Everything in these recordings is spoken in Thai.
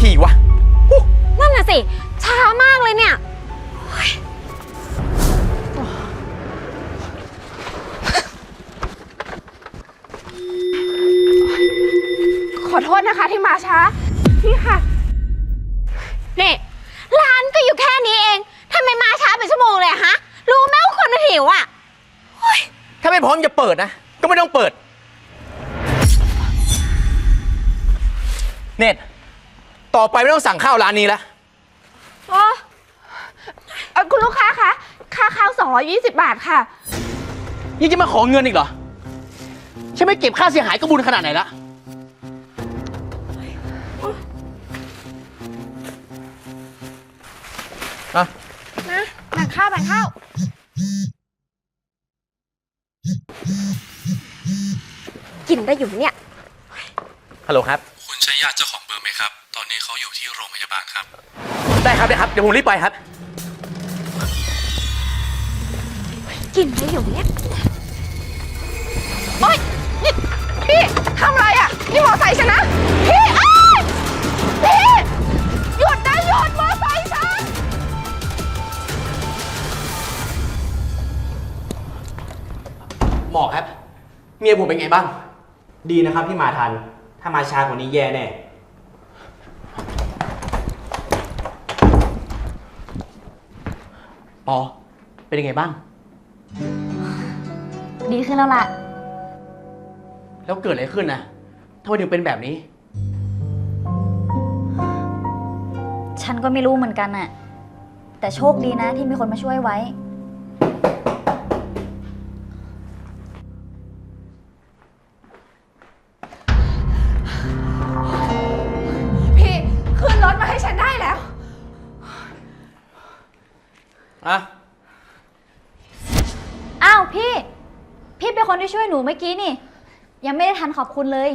ทีวะ นั่นน่ะสิ ช้ามากเลยเนี่ย ขอโทษนะคะที่มาช้าพี่ค่ะ นี่ ร้านก็อยู่แค่นี้เองทำไมมาช้าเป็นชั่วโมงเลยอะฮะ รู้ไหมว่าคนมันหิวอะ ถ้าไม่พร้อมจะเปิดนะ ก็ไม่ต้องเปิด เนต ต่อไปไม่ต้องสั่งข้าวร้านนี้แล้วอ๋อเอ่อคุณลูกค้าคะ ค่าข้าว 220 บาทค่ะ ยังจะมาขอเงินอีกเหรอฉันไม่เก็บค่าเสียหายก็บุญขนาดไหนละอะนะแบ่งข้าวแบ่งข้าว กินได้อยู่เนี่ย ฮัลโหลครับ คุณใช้ญาติเจ้าของเบอร์ไหมครับต อนนี้เขาอยู่ที่โรงพยาบาลครับ ได้ครับได้ครับ เดี๋ยวผมรีบไปครับ กินได้อยู่เนี่ยโอ๊ยนี่พี่ทำอะไรอะ นี่มอไซค์ฉันนะ พี่อ้ายพี่หยุดนะหยุดมอไซค์ฉัน หมอครับ เมียผมเป็นไงบ้าง ดีนะครับที่มาทัน ถ้ามาช้ากว่านี้แย่แน่ ปอ เป็นยังไงบ้าง ดีขึ้นแล้วล่ะ แล้วเกิดอะไรขึ้นนะทำไมถึงเป็นแบบนี้ ฉันก็ไม่รู้เหมือนกันน่ะ แต่โชคดีนะที่มีคนมาช่วยไว้ นูเมื่อกี้นี่ ยังไม่ได้ทันขอบคุณเลย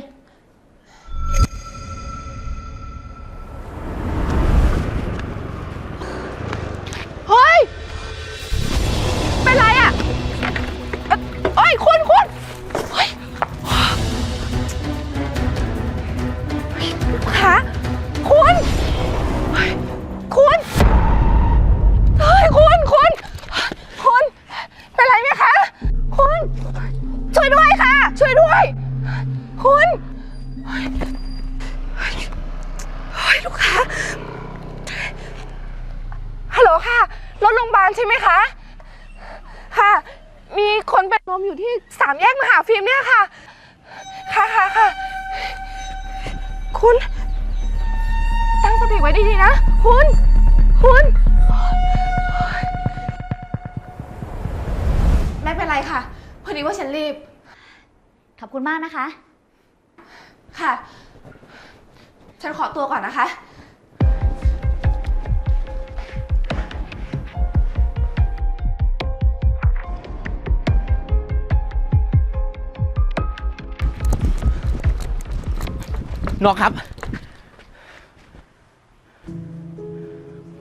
ฮัลโหลค่ะ รถโรงพยาบาลใช่ไหมคะ ค่ะ มีคนเป็นลมอยู่ที่สามแยกมหาฟิล์มเนี่ยค่ะ ค่ะค่ะค่ะ คุณ ตั้งสติไว้ดีๆนะ คุณ คุณ ไม่เป็นไรค่ะ พอดีว่าฉันรีบ ขอบคุณมากนะคะ ค่ะ ฉันขอตัวก่อนนะคะ น้องครับ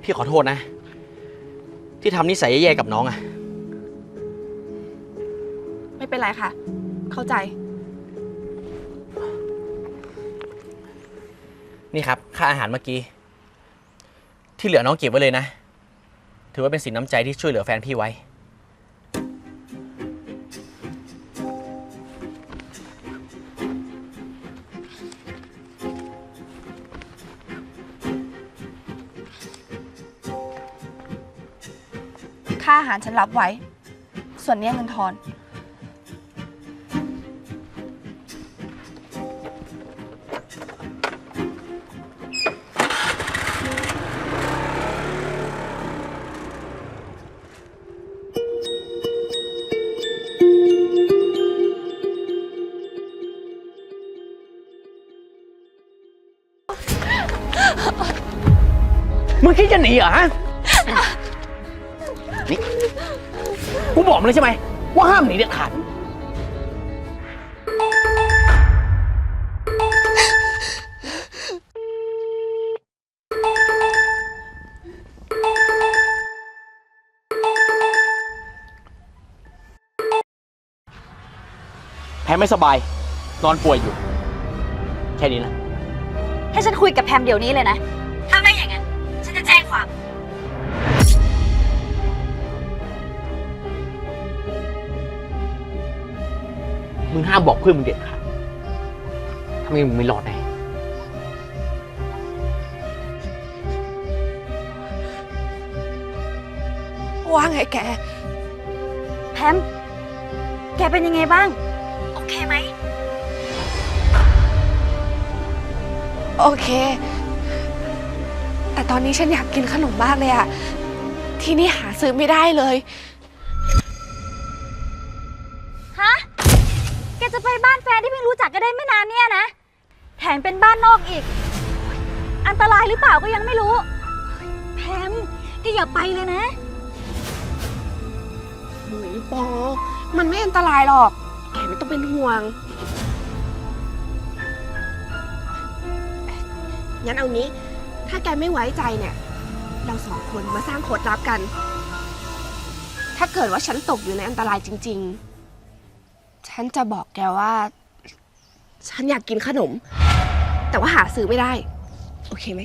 พี่ขอโทษนะ ที่ทำนิสัยแย่ๆกับน้องอะไม่เป็นไรค่ะ เข้าใจ นี่ครับ ค่าอาหารเมื่อกี้ ที่เหลือน้องเก็บไว้เลยนะ ถือว่าเป็นสินน้ำใจที่ช่วยเหลือแฟนพี่ไว้ารฉันรับไว้ ส่วนเนี้ยเงินทอน มึงคิดจะหนีเหรอฮะ บอกมึงเลยใช่ไหมว่าห้ามหนีเด็ดขาด แพ้ไม่สบาย นอนป่วยอยู่ แค่นี้นะ ให้ฉันคุยกับแพมเดี๋ยวนี้เลยนะ มึงห้ามบอกเพื่อนมึงเด็ดขาดถ้าไม่มึงไม่รอดแน่ว่าไงแก แพม แกเป็นยังไงบ้าง โอเคไหม โอเค แต่ตอนนี้ฉันอยากกินขนมมากเลยอะที่นี่หาซื้อไม่ได้เลย ฮะแก จะไปบ้านแฟนที่เพิ่งรู้จักกันได้ไม่นานเนี่ยนะ แถมเป็นบ้านนอกอีก อันตรายหรือเปล่าก็ยังไม่รู้ แพมแกอย่าไปเลยนะหนุยปอ มันไม่อันตรายหรอก แกไม่ต้องเป็นห่วง งั้นเอางี้ ถ้าแกไม่ไว้ใจเนี่ย เราสองคนมาสร้างโคตรลับกัน ถ้าเกิดว่าฉันตกอยู่ในอันตรายจริง ๆ ฉันจะบอกแกว่า ฉันอยากกินขนม แต่ว่าหาซื้อไม่ได้ โอเคไหม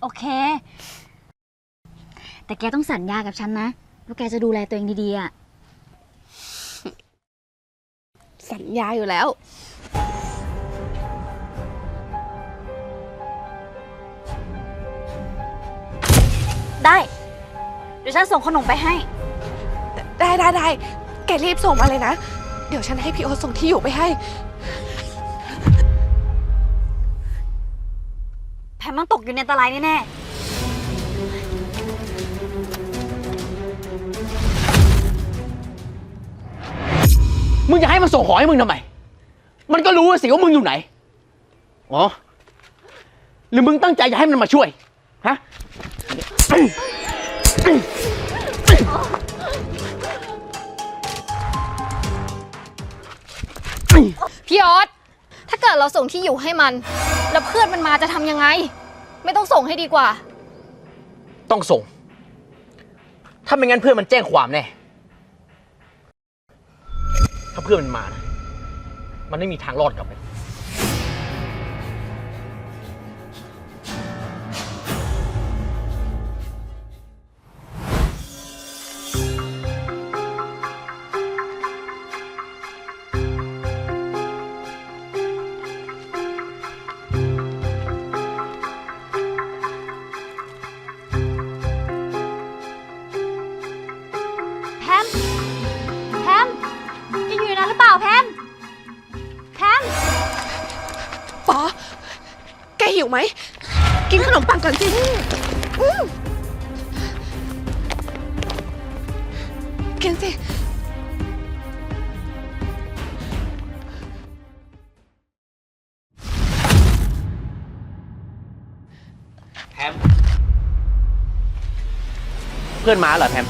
โอเค แต่แกต้องสัญญากับฉันนะว่าแกจะดูแลตัวเองดีๆอะสัญญาอยู่แล้ว ได้ เดี๋ยวฉันส่งขนมไปให้ ได้ได้ได้แกรีบส่งมาเลยนะ เดี๋ยวฉันให้พี่โอตส่งที่อยู่ไปให้ แพมต้องตกอยู่ในอันตรายแน่มึงจะให้มันส่งของให้มึงทำไม มันก็รู้ว่าสิว่ามึงอยู่ไหน อ๋อ หรือมึงตั้งใจจะให้มันมาช่วย ฮะ พี่ออสถ้าเกิดเราส่งที่อยู่ให้มัน แล้วเพื่อนมันมาจะทำยังไง ไม่ต้องส่งให้ดีกว่า ต้องส่ง ถ้าไม่งั้นเพื่อนมันแจ้งความแน่ ถ้าเพื่อนมันมานะ มันไม่มีทางรอดกลับไป ไหม กินขนมปังก่อนสิกินสิแพมเพื่อนมาเหรอแพม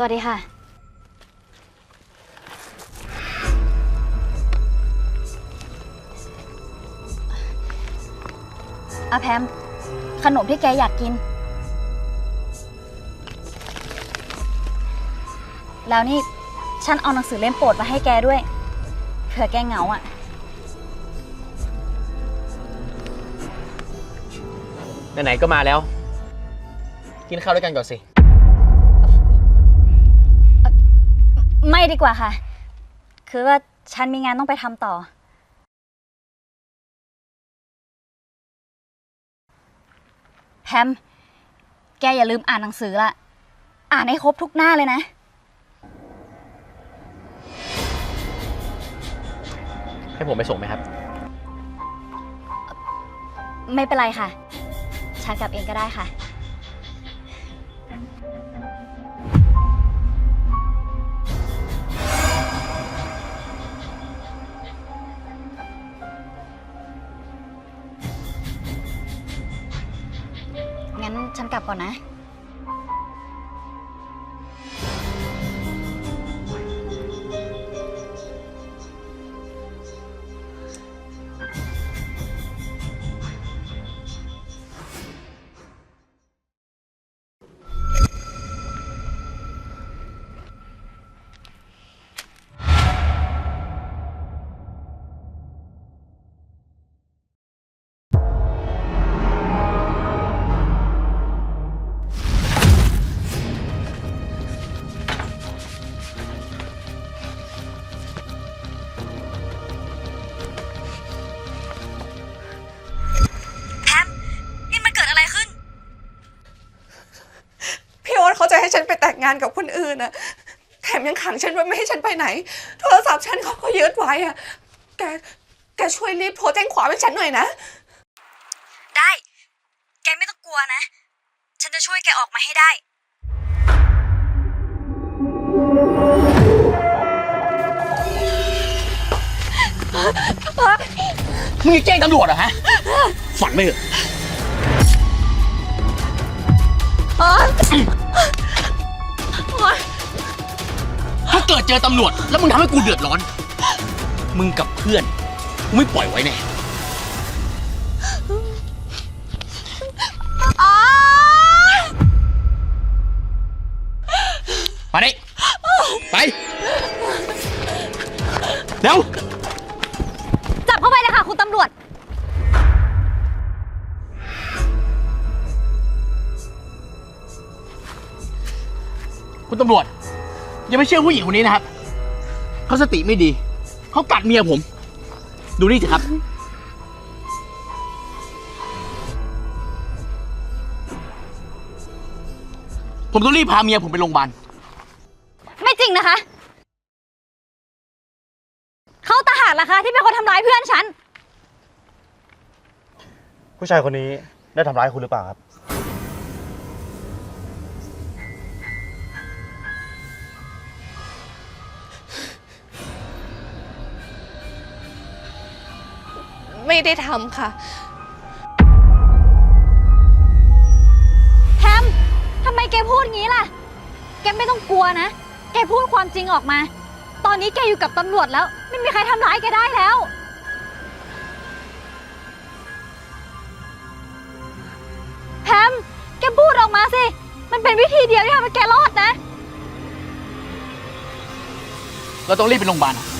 สวัสดีค่ะ อาแพม ขนมที่แกอยากกิน แล้วนี่ ฉันเอาหนังสือเล่มโปรดมาให้แกด้วย เผื่อแกเหงาอะ ไหนๆก็มาแล้ว กินข้าวด้วยกันก่อนสิ ไม่ ดีกว่าค่ะ คือว่าฉันมีงานต้องไปทำต่อ แพม แกอย่าลืมอ่านหนังสือละอ่านให้ครบทุกหน้าเลยนะ ให้ผมไปส่งไหมครับ ไม่เป็นไรค่ะ ฉันกลับเองก็ได้ค่ะ กลับก่อนนะานกับคนอื่นอะแถมยังขังฉันไว้ไม่ให้ฉันไปไหน โทรศัพท์ฉันเขาก็ยึดไว้อะแกแกช่วยรีบโทรแจ้งความให้ฉันหน่อยนะ ได้ แกไม่ต้องกลัวนะ ฉันจะช่วยแกออกมาให้ได้ มึงจะแจ้งตำรวจเหรอฮะ ฝันไม่เหรอะ ถ้าเกิดเจอตำรวจ แล้วมึงทำให้กูเดือดร้อน มึงกับเพื่อนกูไม่ปล่อยไว้แน่ มาดิไป เร็ว จับเข้าไปเลยค่ะ คุณตำรวจ คุณตำรวจ อย่าไปเชื่อผู้หญิงคนนี้นะครับ เขาสติไม่ดี เขากัดเมียผม ดูนี่สิครับ ผมต้องรีบพาเมียผมไปโรงพยาบาล ไม่จริงนะคะ เขาตาหากล่ะคะ ที่เป็นคนทำร้ายเพื่อนฉัน ผู้ชายคนนี้ได้ทำร้ายคุณหรือเปล่าครับ ไม่ได้ทำค่ะแทมทำไมแกพูดงี้ล่ะ แกไม่ต้องกลัวนะ แกพูดความจริงออกมา ตอนนี้แกอยู่กับตำรวจแล้ว ไม่มีใครทำร้ายแกได้แล้วแพมแกพูดออกมาสิ มันเป็นวิธีเดียวที่ทำให้แกรอดนะ เราต้องรีบไปโรงพยาบาลอะ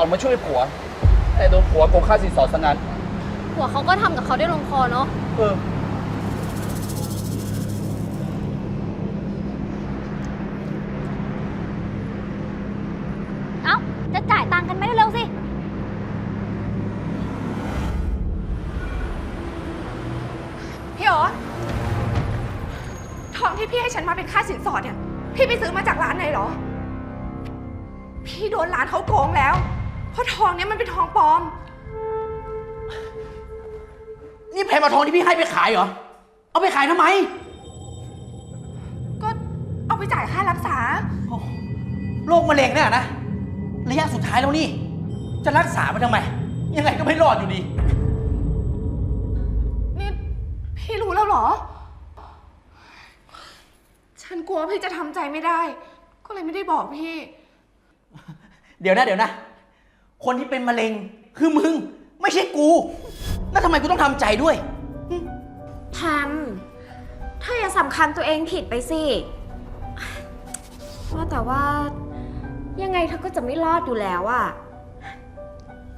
อาค่าสินสอดมาช่วยผัว แต่โดนผัวโกงค่าสินสอดซะงั้นหัวเขาก็ทำกับเขาได้ลงคอเนาะ เออ มเอาทองที่พี่ให้ไปขายเหรอ เอาไปขายทำไม ก็เอาไปจ่ายค่ารักษาโรคมะเร็งเนี่ยนะ ระยะสุดท้ายแล้วนี่ จะรักษามันทำไม ยังไงก็ไม่รอดอยู่ดี นี่ พี่รู้แล้วเหรอ ฉันกลัวพี่จะทำใจไม่ได้ ก็เลยไม่ได้บอกพี่ เดี๋ยวนะ เดี๋ยวนะ คนที่เป็นมะเร็งคือมึง ไม่ใช่กู แล้วทำไมกูต้องทำใจด้วยแทมถ้าอย่าสำคัญตัวเองผิดไปสิ ว่าแต่ว่า ยังไงเธอก็จะไม่รอดอยู่แล้วอะ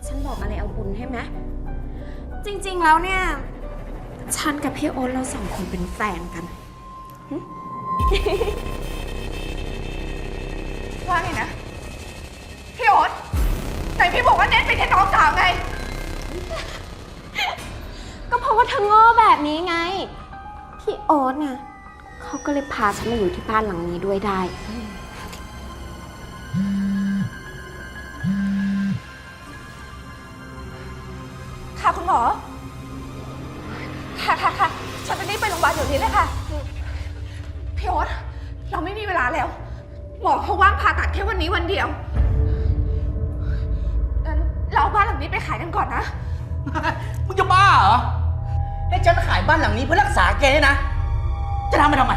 ฉันบอกอะไรเอาบุญให้ไหมจริงๆแล้วเนี่ย ฉันกับพี่โอ๊ตเราสองคนเป็นแฟนกัน ว่าไงนะ พี่โอ๊ตไหนพี่บอกว่าเน็ตเป็นแค่น้องสาวไง ก็เพราะว่าเธอโง่แบบนี้ไง พี่โอ๊ตเนี่ยเขาก็เลยพาฉันมาอยู่ที่บ้านหลังนี้ด้วยได้ ค่ะคุณหมอ ค่ะค่ะค่ะฉันจะรีบไปโรงพยาบาลเดี๋ยวนี้เลยค่ะ พี่โอ๊ตเราไม่มีเวลาแล้ว หมอเขาว่างผ่าตัดแค่วันนี้วันเดียวงั้นเราเอาบ้านหลังนี้ไปขายกันก่อนนะ มึงจะบ้าเหรอ ให้ฉันขายบ้านหลังนี้เพื่อรักษาแกเนี่ยนะ จะทำไปทำไม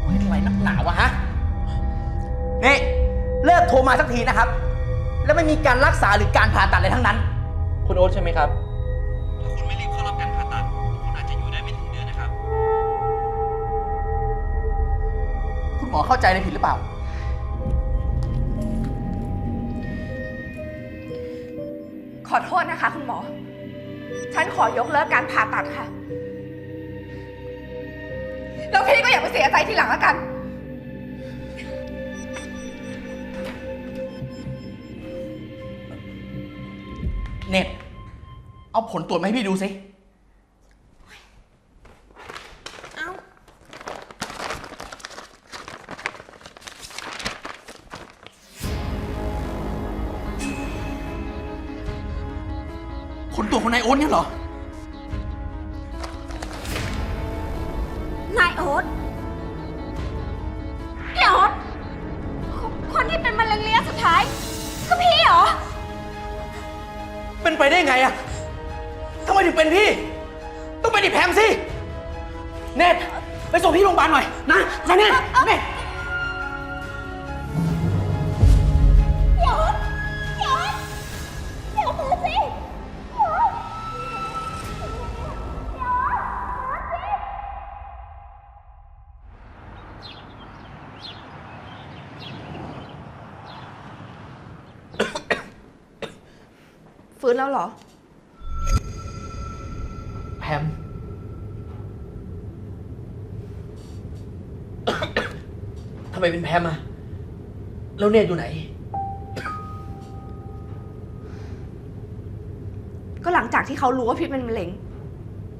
โอ้ยอะไรนักหนาวะฮะ นี่ เลิกโทรมาสักทีนะครับ แล้วไม่มีการรักษาหรือการผ่าตัดอะไรทั้งนั้น คุณโอ๊ตใช่ไหมครับ ถ้าคุณไม่รีบเข้ารับการผ่าตัด คุณอาจจะอยู่ได้ไม่ถึงเดือนนะครับ คุณหมอเข้าใจอะไรผิดหรือเปล่า อโทษนะคะ คุณหมอ ฉันขอยกเลิกการผ่าตัดค่ะ แล้วพี่ก็อย่าไปเสียใจทีหลังแล้วกัน เน็ต เอาผลตรวจมาให้พี่ดูสิ ฟื้นแล้วเหรอ แพม ทำไมเป็นแพมอะแล้วเนตอยู่ไหน ก็หลังจากที่เขารู้ว่าพี่เป็นมะเร็ง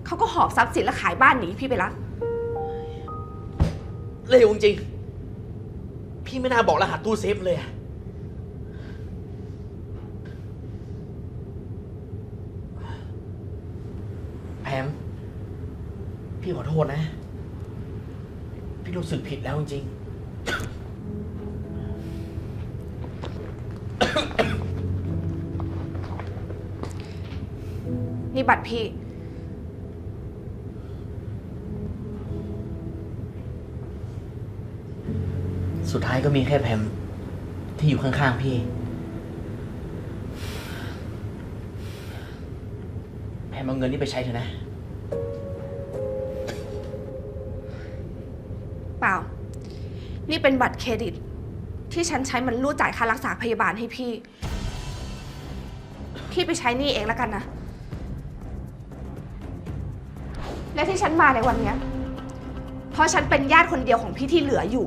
เขาก็หอบทรัพย์สินและขายบ้านหนีพี่ไปละเร็วจริงพี่ไม่น่าบอกรหัสตู้เซฟเลยอะแพม พี่ขอ โทษนะ พี่รู้สึกผิดแล้วจริงนี่บัตรพี่ สุดท้ายก็มีแค่แพมที่อยู่ข้างๆพี่ แพมเอาเงินนี้ไปใช้เถอะนะ นี่เป็นบัตรเครดิต ที่ฉันใช้มันรูดจ่ายค่ารักษาพยาบาลให้พี่ พี่ไปใช้หนี่เองแล้วกันนะ และที่ฉันมาในวันเนี้ยเพราะฉันเป็นญาติคนเดียวของพี่ที่เหลืออยู่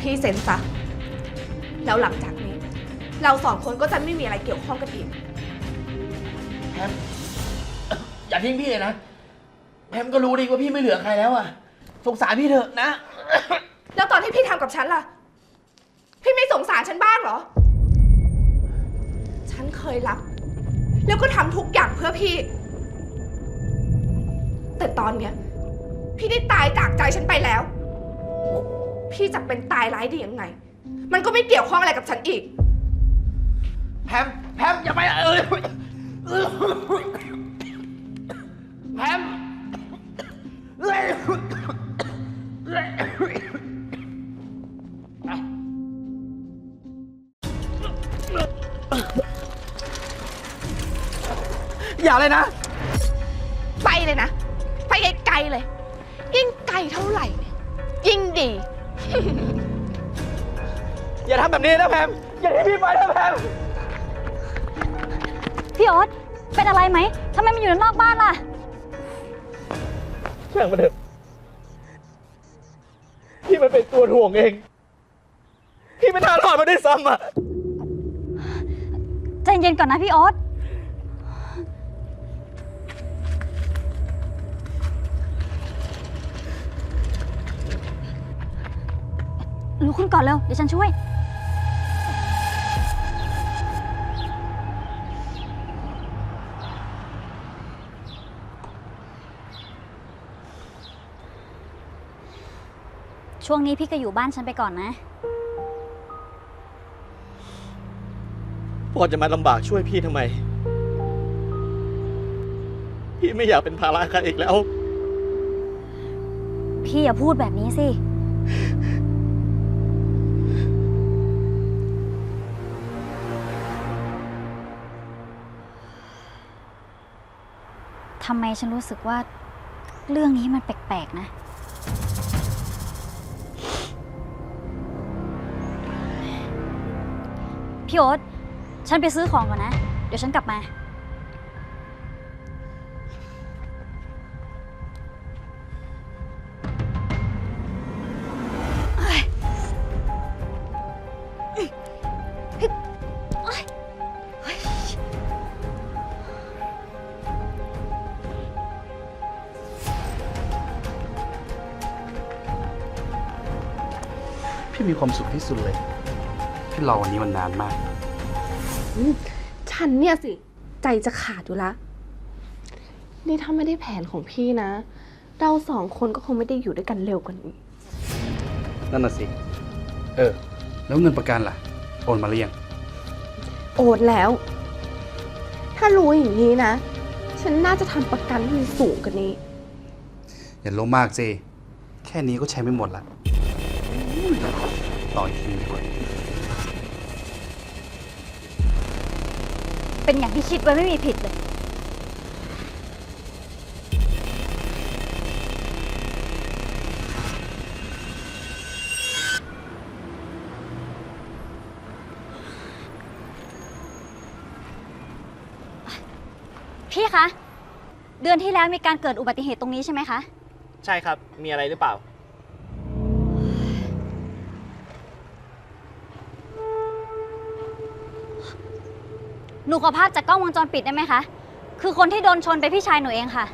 พี่เซ็นซะแล้วหลังจาก เราสองคนก็จะไม่มีอะไรเกี่ยวข้องกันอีก แพมอย่าทิ้งพี่เลยนะ แพมก็รู้ดีว่าพี่ไม่เหลือใครแล้วอะสงสารพี่เถอะนะ แล้วตอนที่พี่ทำกับฉันล่ะ พี่ไม่สงสารฉันบ้างเหรอ ฉันเคยรัก แล้วก็ทำทุกอย่างเพื่อพี่ แต่ตอนเนี้ย พี่ได้ตายจากใจฉันไปแล้ว พี่จะเป็นตายร้ายดียังไง มันก็ไม่เกี่ยวข้องอะไรกับฉันอีก แพมแพมอย่าไปเออแพมอย่าเลยนะ ไปเลยนะ ไปไกลๆเลย ยิ่งไกลเท่าไหร่เนี่ยยิ่งดี อย่าทำแบบนี้นะแพมอย่าให้พี่ไปนะแพม พี่โอ๊ตเป็นอะไรไหมทำไมมันอยู่นอกบ้านล่ะ ช่างมันเถอะพี่มันเป็นตัวถ่วงเอง พี่ไม่น่ารอดมาด้วยซ้ำอะ ใจเย็นก่อนนะพี่โอ๊ตลุกขึ้นก่อนเร็ว เดี๋ยวฉันช่วย ช่วงนี้พี่ก็อยู่บ้านฉันไปก่อนนะพอจะมาลำบากช่วยพี่ทำไม พี่ไม่อยากเป็นภาระใครอีกแล้ว พี่อย่าพูดแบบนี้สิ ทำไมฉันรู้สึกว่า เรื่องนี้มันแปลกๆนะ พี่โอ๊ตฉันไปซื้อของก่อนนะ เดี๋ยวฉันกลับมา พี่มีความสุขที่สุดเลย ที่รอวันนี้มันนานมาก ฉันเนี่ยสิ ใจจะขาดอยู่ละ นี่ถ้าไม่ได้แผนของพี่นะ เราสองคนก็คงไม่ได้อยู่ด้วยกันเร็วกว่านี้ นั่นน่ะสิ เออ แล้วเงินประกันล่ะ โอนมาหรือยัง โอนแล้ว ถ้ารู้อย่างนี้นะ ฉันน่าจะทำประกันที่มันสูงกว่านี้ อย่าลงมากเจ แค่นี้ก็ใช้ไม่หมดละต่ออีกทีดีกว่า เป็นอย่างที่คิดไว้ไม่มีผิดเลย พี่คะ เดือนที่แล้วมีการเกิดอุบัติเหตุตรงนี้ใช่ไหมคะ ใช่ครับ มีอะไรหรือเปล่า หนูขอภาพจากกล้องวงจรปิดได้ไหมคะ คือคนที่โดนชนไปนพี่ชายหนูเองค่ะ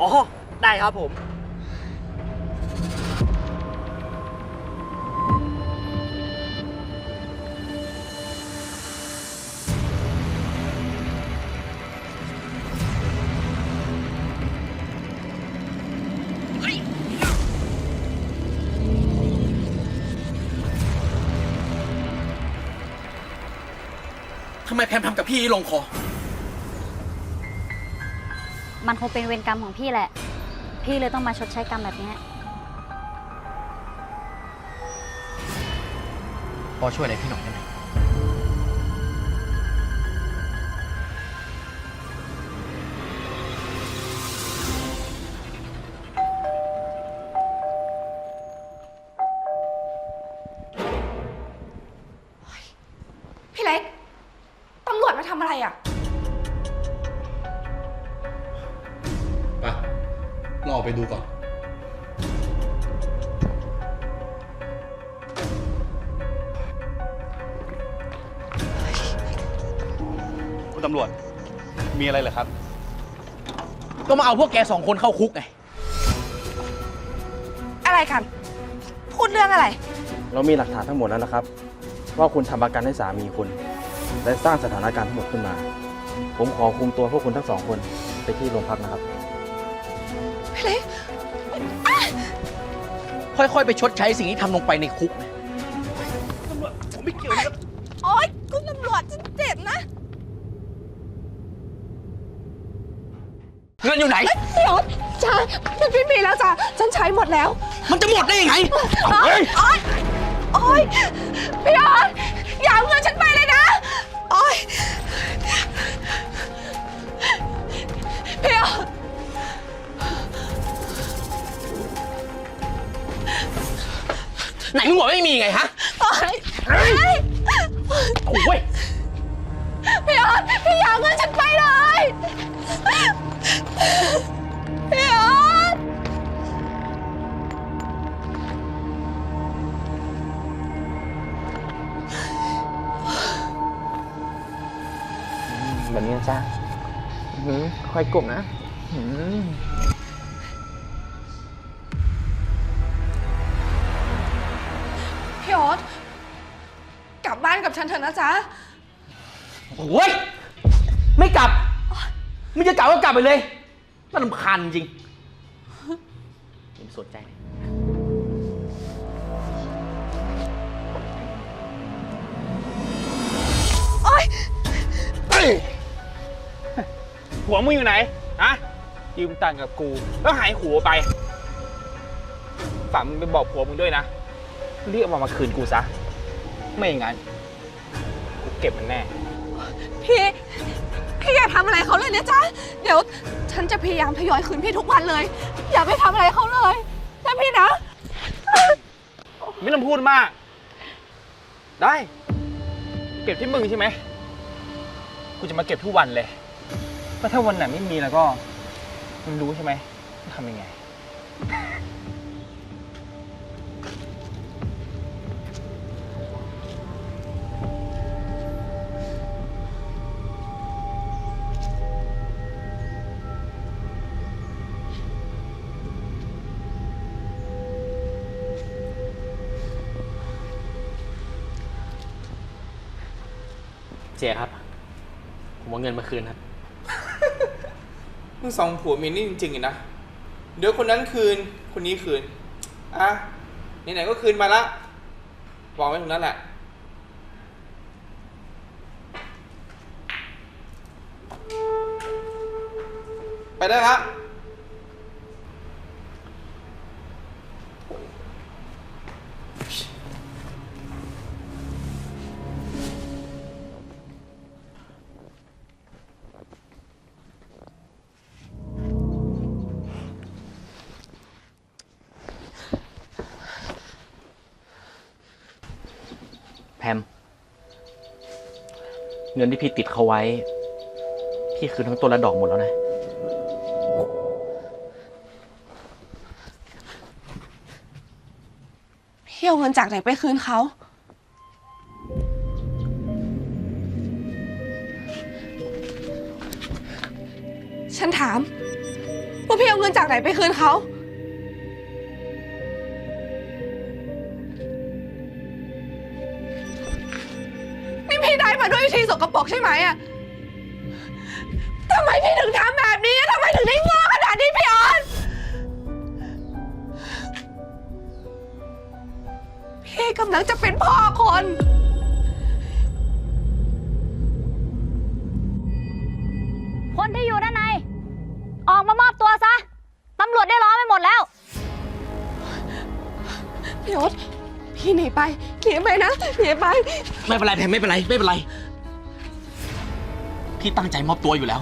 อ๋อ ได้ครับผมำไมแพมทำกับพี่ลงคอ มันคงเป็นเวรกรรมของพี่แหละ พี่เลยต้องมาชดใช้กรรมแบบเนี้ยพอช่วยอะไรพี่หน่อยได้ไหม คุณตำรวจ มีอะไรเหรอครับ ก็มาเอาพวกแกสองคนเข้าคุกไง อะไรกัน พูดเรื่องอะไร เรามีหลักฐานทั้งหมดแล้วนะครับ ว่าคุณทำประกันให้สามีคุณ และสร้างสถานการณ์ทั้งหมดขึ้นมา ผมขอคุมตัวพวกคุณทั้งสองคนไปที่โรงพักนะครับ พี่เล็ก ค่อยๆ ไปชดใช้สิ่งที่ทำลงไปในคุกนะตำรวจผมไม่เกี่ยวนะครับโอ๊ยคุณตำรวจฉันเจ็บนะเงินอยู่ไหน เดี๋ยวจ้าฉันไม่มีแล้วจ้ะฉันใช้หมดแล้วมันจะหมดได้ยังไงโอ๊ยโอ๊ยโอ๊ยพี่ออนอย่าเอาเงินฉันไป ไหนมึงบอกไม่มีไงฮะปล่อยโอ้ยพี่ออสพี่อย่าเอาเงินฉันไปเลยพี่ออสแบบนี้นะจ้าค่อยกลุ่มนะ จะกลับก็กลับไปเลยน่ารำคาญจริงอย่าไปสนใจเลยหัวมึงอยู่ไหนอะยืมตังค์กับกู แล้วหายหัวไปฝากมึงไปบอกผัวมึงด้วยนะรีบเอามามาคืนกูซะ ไม่อย่างนั้น กูเก็บมันแน่ พี่ พี่อย่าทำอะไรเขาเลยนะจ๊ะ เดี๋ยวฉันจะพยายามทยอยคืนพี่ทุกวันเลย อย่าไปทำอะไรเขาเลยนะพี่นะ ไม่ต้องพูดมาก ได้ เก็บที่มึงใช่ไหมกูจะมาเก็บทุกวันเลยว่าถ้าวันไหนไม่มีแล้วก็มึงรู้ใช่ไหมว่าทำยังไง เจ๊ครับ ผมเอาเงินมาคืนครับ มึงสองผัวเมียนี่จริงๆนะ เดี๋ยวคนนั้นคืน คนนี้คืน อะ ไหนๆก็คืนมาละวางไว้ตรงนั้นแหละ ไปได้ละ เงินที่พี่ติดเขาไว้ พี่คืนทั้งต้นและดอกหมดแล้วนะ พี่เอาเงินจากไหนไปคืนเขา ฉันถาม ว่าพี่เอาเงินจากไหนไปคืนเขา ใช่ไหมอะทำไมพี่ถึงทำแบบนี้อะทำไมถึงได้โง่ขนาดนี้พี่ออน พี่กำลังจะเป็นพ่อคน คนที่อยู่ด้านใน ออกมามอบตัวซะ ตำรวจได้ล้อมไปหมดแล้ว พี่โอ๊ตพี่หนีไปหนีไปนะหนีไป ไม่เป็นไรแพมไม่เป็นไรไม่เป็นไรพี่ ตั้งใจมอบตัวอยู่แล้ว